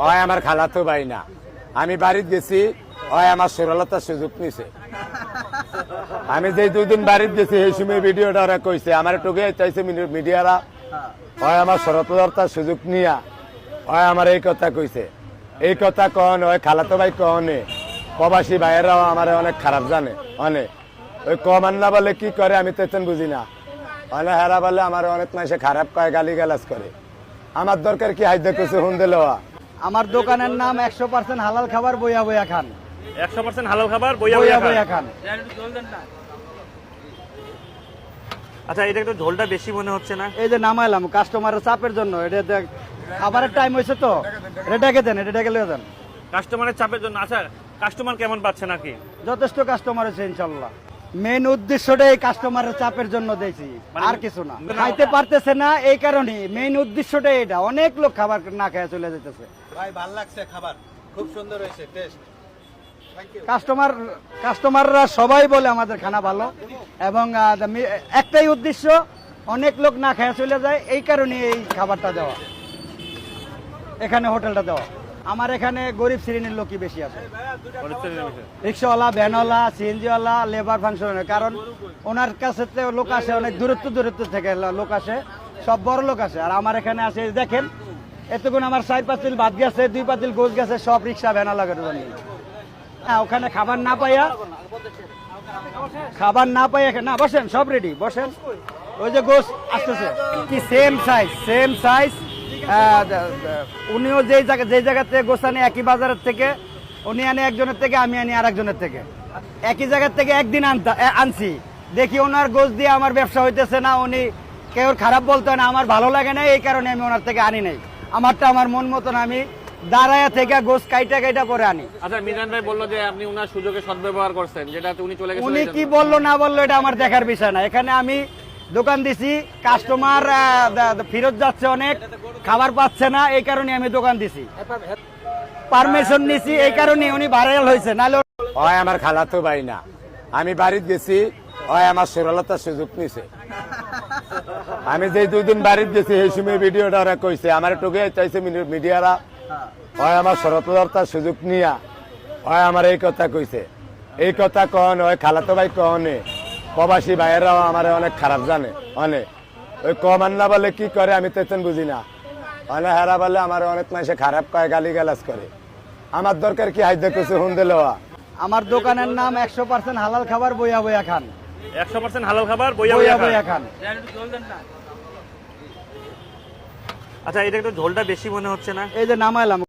হয় আমার খালাতো ভাই না আমি বাড়িতে গেছি হয় আমার সরলতার সুযোগ নিছে। আমি যে দুই দিন গেছি এই সময় ভিডিওটা ওরা কইছে, আমার টুকে চাইছে মিডিয়ারা। হয় আমার সরলতার সুযোগ নিয়া হয় আমার এই কথা কইছে। এই কথা কন হয় খালাতো ভাই কনে, প্রবাসী ভাইয়েরাও আমার অনেক খারাপ জানে অনেক ওই কমান না বলে কি করে, আমি তো বুঝি না। অনেক হেরা বলে, আমার অনেক মাসে খারাপ কয় গালি গালাজ করে। আমার দরকার কি হাইদে কিছু হুন্দে লওয়া। আমার দোকানের নাম একশো পার্সেন্ট হালাল খাবার বইয়া বইয়া খান। একশো পার্সেন্ট হালাল খাবার বইয়া বইয়া বইয়া খান। আচ্ছা এটা একটু ঝোলটা বেশি মনে হচ্ছে না? এই যে নামাইলাম কাস্টমারের চাপের জন্য। এটা দেখ খাবারের টাইম হয়েছে তো। এটা ডেকে দেন এটা ডেকে লিয়ে দেন। কাস্টমারের চাপের জন্য। আচ্ছা কাস্টমার কেমন পাচ্ছে নাকি? যথেষ্ট কাস্টমার হয়েছে ইনশাল্লাহ। মেন উদ্দেশ্যটা এই কাস্টমারের চাপের জন্য দিয়েছি। মানে- আর কিছু না। খাইতে পারতেছে না এই কারণে মেন উদ্দেশ্যটা এটা অনেক লোক খাবার না খেয়ে চলে যেতেছে ভাই ভালো লাগছে খাবার। খুব সুন্দর হয়েছে টেস্ট কাস্টমার কাস্টমাররা সবাই বলে আমাদের খানা ভালো। এবং একটাই উদ্দেশ্য অনেক লোক না খেয়ে চলে যায়। এই কারণে এই খাবারটা দেওয়া। এখানে হোটেলটা দেওয়া। আমার এখানে গরিব শ্রেণির লোকই বেশি আছে। রিক্সাওয়ালা ভ্যানওয়ালা সিএনজিওয়ালা লেবার ফাংশন কারণ ওনার কাছে তো লোক আসে অনেক দূরত্ব দূরত্ব থেকে লোক আসে সব বড় লোক আসে। আর আমার এখানে আসে দেখেন এতক্ষণ আমার চার পাতিল ভাত গেছে দুই পাতিল গোছ গেছে সব রিক্সা ভ্যানওয়ালা করে হ্যাঁ ওখানে খাবার না পাইয়া খাবার না পাইয়া না বসেন সব রেডি বসেন। ওই যে গোস আসতেছে। কি সেম সাইজ সেম সাইজ উনিও যেই জায়গা যেই জায়গা থেকে গোস আনে একই বাজারের থেকে উনি আনে একজনের থেকে আমি আনি আর একজনের থেকে। একই জায়গার থেকে একদিন আনতা- আনছি। দেখি ওনার গোস দিয়ে আমার ব্যবসা হইতেছে না উনি কেউ খারাপ বলতো না আমার ভালো লাগে না এই কারণে আমি ওনার থেকে আনি নাই। আমারটা আমার মন মতন আমি দাঁড়ায়া থেকে গোস কাইটা কাইটা করে আনি। আচ্ছা মিজান ভাই বলল যে আপনি উনার সুযোগে সদ্ব্যবহার করছেন যেটা উনি চলে গেছেন উনি কি বলল না বলল এটা আমার দেখার বিষয় না। এখানে আমি দোকান দিছি কাস্টমার ফেরত যাচ্ছে অনেক, খাবার পাচ্ছে না, এই কারণে আমি দোকান দিছি। পারমিশন নিছি, এই কারণে উনি ভাইরাল হয়েছে, নাহলে হয় আমার খালাতো ভাই না। আমি বাড়িতে গেছি, হয় আমার সরলতার সুযোগ নিছে। আমি যে দুই দিন বাড়িতে গেছি, এই সময় ভিডিওটা ওরা কইছে, আমার টুকে চাইছে মিডিয়ারা, হয় আমার সরলতার সুযোগ নিয়া, হয় আমার এই কথা কইছে। এই কথা কন হয়, খালাতো ভাই কনে প্রবাসী ভাইয়েরাও আমার অনেক খারাপ জানে অনেক ওই কমান না বলে কি করে আমি তো বুঝি না। অনেক হেরা বলে আমার অনেক মাসে খারাপ কয় গালি গালাজ করে। আমার দরকার কি হাইদে কিছু হুন্দে লওয়া? আমার দোকানের নাম একশো পার্সেন্ট হালাল খাবার বইয়া বইয়া খান। একশো পার্সেন্ট হালাল খাবার বইয়া বইয়া বইয়া। খান। আচ্ছা এটা একটু ঝোলটা বেশি মনে হচ্ছে না? এই যে নামাইলাম।